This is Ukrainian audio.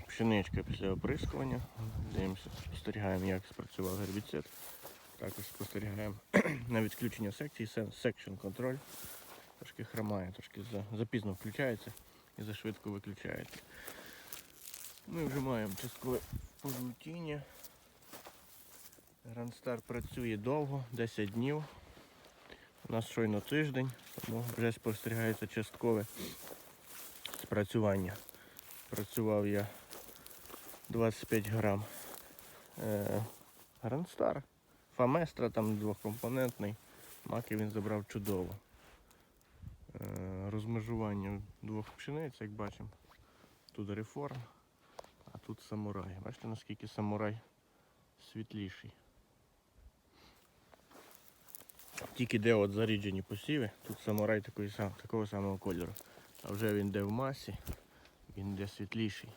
Пшеничка після оприскування. Дивимося, спостерігаємо, як спрацював гербіцид. Також спостерігаємо на відключення секції, section control. Трошки хромає, трошки запізно включається і зашвидко виключається. Ми вже маємо часткове пожовтіння. Грандстар працює довго, 10 днів. У нас щойно тиждень, тому вже спостерігається часткове спрацювання. Працював я 25 грам е, Грандстар. Фаместра там двохкомпонентний. Маки він забрав чудово. Е, розмежування двох пшениць, як бачимо. Тут реформ, а тут самурай. Бачите, наскільки самурай світліший. Тільки де от заріджені посіви, тут самурай такої, такого самого кольору. А вже він де в масі, він де світліший.